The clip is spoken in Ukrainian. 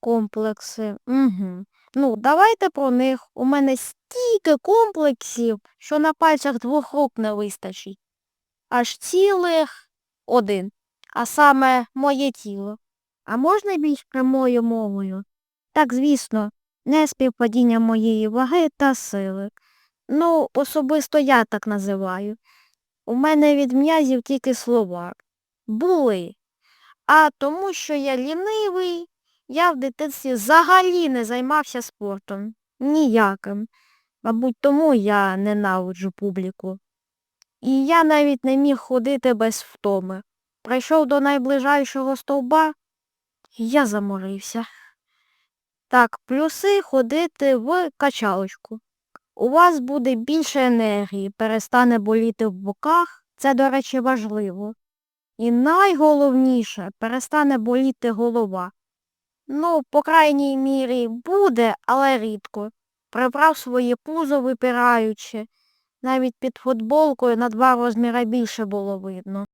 Комплекси. Угу. Ну, давайте про них. У мене стільки комплексів, що на пальцях двох рук не вистачить. Аж цілих один. А саме моє тіло. А можна більш прямою мовою? Так, звісно, не співпадіння моєї ваги та сили. Ну, особисто я так називаю. У мене від м'язів тільки слова. Були. А тому, що я лінивий, я в дитинстві взагалі не займався спортом. Ніяким. Мабуть, тому я ненавиджу публіку. І я навіть не міг ходити без втоми. Прийшов до найближайшого стовба, і я заморився. Так, плюси ходити в качалочку. У вас буде більше енергії, перестане боліти в боках, це, до речі, важливо. І найголовніше, перестане боліти голова. Ну, по крайній мірі, буде, але рідко. Прибрав своє пузо випираючи. Навіть під футболкою на два розміри більше було видно.